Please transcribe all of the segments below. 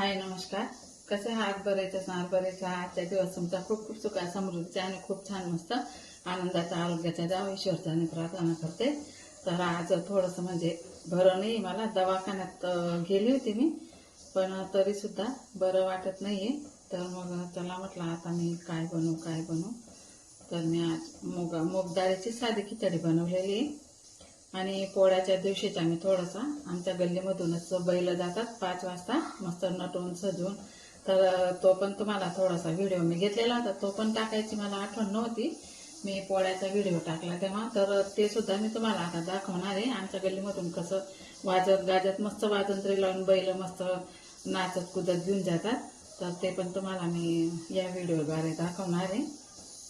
हाय नमस्कार. कसे आहात? बरेच असणार बरेच आजच्या दिवस तुमचा खूप खूप सुखा समृद्धीचा आणि खूप छान मस्त आनंदाचा आरोग्याचा द्यावा ईश्वरचाने प्रार्थना करते. तर आज थोडंसं म्हणजे बरं नाही मला दवाखान्यात गेली होती मी पण तरीसुद्धा बरं वाटत नाही आहे तर मग चला म्हटलं आता मी काय बनवू काय बनवू? तर मी आज मूग मूग डाळीची साधी खिचडी बनवलेली आहे. आणि पोळ्याच्या दिवशीच आम्ही थोडासा आमच्या गल्लीमधूनच बैल जातात पाच वाजता मस्त नटवून सजवून. तर तो पण तुम्हाला थोडासा व्हिडिओ मी घेतलेला होता तो पण टाकायची मला आठवण नव्हती. मी पोळ्याचा व्हिडिओ टाकला तेव्हा. तर ते सुद्धा मी तुम्हाला आता दाखवणार आहे. आमच्या गल्लीमधून कसं वाजत गाजत मस्त वाजंत्री लावून बैल मस्त नाचत कुदत घेऊन जातात. तर ते पण तुम्हाला मी या व्हिडिओद्वारे दाखवणार आहे.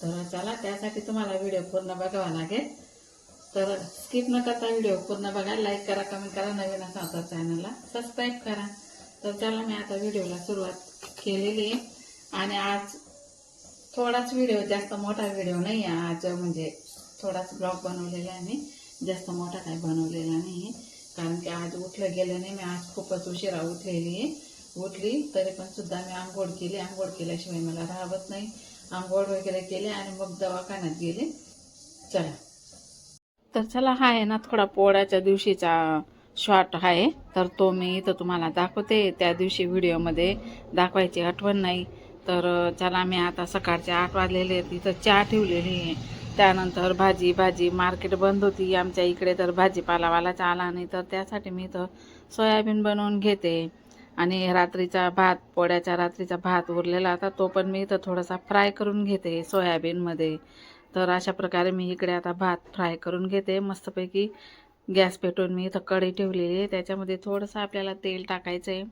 तर चला त्यासाठी तुम्हाला व्हिडिओ पूर्ण बघावा लागेल. तर स्किप न करता व्हिडिओ पूर्ण बघा लाईक करा कमेंट करा नवीन असा तर चॅनलला सबस्क्राईब करा. तर चला मी आता व्हिडिओला सुरुवात केलेली आहे. आणि आज थोडाच व्हिडिओ जास्त मोठा व्हिडिओ नाही आहे. आज म्हणजे थोडाच ब्लॉग बनवलेला आहे मी. जास्त मोठा काही बनवलेला नाही कारण की आज उठलं गेलं नाही. मी आज खूपच उशिरा उठलेली आहे. उठली तरी पण सुद्धा मी आंघोळ केली. आंघोळ केल्याशिवाय मला राहत नाही. आंघोळ वगैरे केले आणि मग दवाखान्यात गेले. चला. तर चला हा आहे ना थोडा पोळ्याच्या दिवशीचा शॉर्ट आहे. तर तो मी इथं तुम्हाला दाखवते. त्या दिवशी व्हिडिओमध्ये दाखवायची आठवण नाही. तर चला मी आता सकाळचे आठ वाजलेले आहेत. चहा ठेवलेली आहे. त्यानंतर भाजी भाजी मार्केट बंद होती. आमच्या इकडे तर भाजीपालावालाच आला नाही. तर त्यासाठी मी इथं सोयाबीन बनवून घेते. आणि रात्रीचा भात पोळ्याच्या रात्रीचा भात उरलेला होता. तो पण मी इथं थोडासा फ्राय करून घेते सोयाबीनमध्ये. तर अशा प्रकारे मी इकडे आता भात फ्राय करून घेते. मस्तपैकी गॅस पेटवून मी इथं कढी ठेवलेली आहे. त्याच्यामध्ये थोडंसं आपल्याला तेल टाकायचं आहे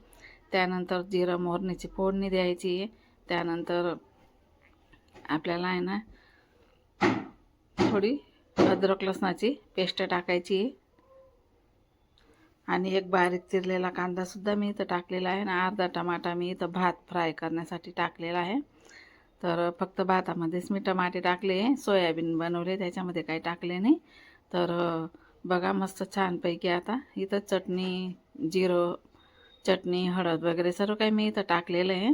त्यानंतर जिरं मोहरणीची फोडणी द्यायची. आहे त्यानंतर आपल्याला आहे ना थोडी अद्रक लसणाची पेस्ट टाकायची. आहे आणि एक बारीक चिरलेला कांदासुद्धा मी इथं टाकलेला आहे. आणि अर्धा टमाटा मी इथं भात फ्राय करण्यासाठी टाकलेला आहे. तर फक्त भातामध्येच मी टमाटे टाकले सोयाबीन बनवले त्याच्यामध्ये काही टाकले नाही. तर बघा मस्त छानपैकी आता इथं चटणी जिरं चटणी हळद वगैरे सर्व काही मी इथं टाकलेलं आहे.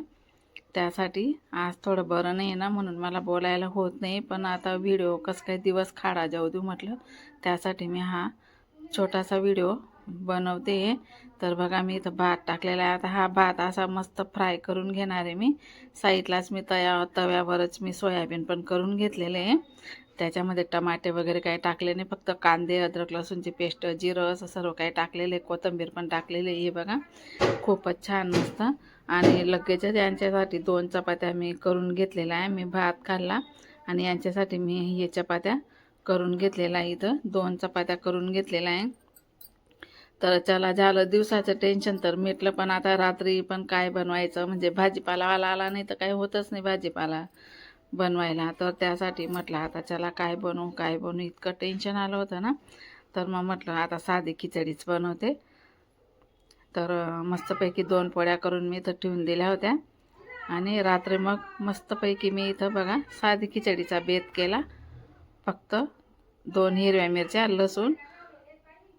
त्यासाठी आज थोडं बरं नाही आहे ना म्हणून मला बोलायला होत नाही पण आता व्हिडिओ कसं काही दिवस खाडा जाऊ देऊ म्हटलं त्यासाठी मी हा छोटासा व्हिडिओ बनवते. तर बघा मी इथं भात टाकलेला आहे. आता हा भात असा मस्त फ्राय करून घेणार आहे मी. साईडलाच मी तया तव्यावरच मी सोयाबीन पण करून घेतलेले आहे. त्याच्यामध्ये टमाटे वगैरे काही टाकले नाही. फक्त कांदे अद्रक लसूणची पेस्ट जिरं असं सर्व काही टाकलेले कोथिंबीर पण टाकलेले हे बघा खूपच छान मस्त. आणि लगेचच यांच्यासाठी दोन चपात्या मी करून घेतलेल्या आहे. मी भात खाल्ला आणि यांच्यासाठी मी हे चपात्या करून घेतलेला आहे. इथं दोन चपात्या करून घेतलेल्या आहे. तर चला झालं दिवसाचं टेन्शन तर मिटलं पण आता रात्री पण काय बनवायचं? म्हणजे भाजीपाला आला आला नाही तर काही होतच नाही भाजीपाला बनवायला. तर त्यासाठी म्हटलं आता चला काय बनवू काय बनवू? इतकं टेन्शन आलं होतं ना. तर मग म्हटलं आता साधी खिचडीच बनवते. तर मस्तपैकी दोन पोळ्या करून मी इथं ठेवून दिल्या होत्या. आणि रात्री मग मस्तपैकी मी इथं बघा साधी खिचडीचा बेत केला. फक्त दोन हिरव्या मिरच्या लसूण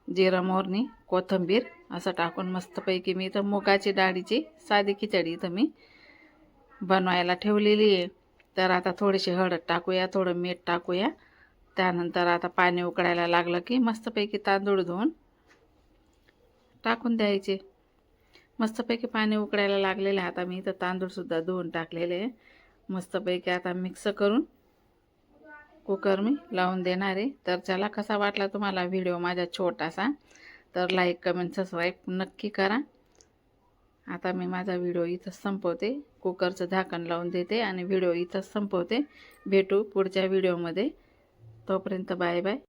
जिरा मोरणी कोथिंबीर असं टाकून मस्तपैकी मी इथं मुगाची डाळीची साधी खिचडी इथं मी बनवायला ठेवलेली आहे. तर आता थोडीशी हळद टाकूया थोडं मीठ टाकूया. त्यानंतर आता पाणी उकळायला लागलं की मस्तपैकी तांदूळ धुवून टाकून द्यायचे. मस्तपैकी पाणी उकळायला लागलेलं आहे. आता मी इथं तांदूळसुद्धा धुवून टाकलेले आहे. मस्तपैकी आता मिक्स करून कुकर मी लावून देणार आहे. तर चला कसा वाटला तुम्हाला व्हिडिओ माझा छोटासा? तर लाईक कमेंट सबस्क्राईब नक्की करा. आता मी माझा व्हिडिओ इथंच संपवते. कुकरचं झाकण लावून देते आणि व्हिडिओ इथंच संपवते. भेटू पुढच्या व्हिडिओमध्ये तोपर्यंत बाय बाय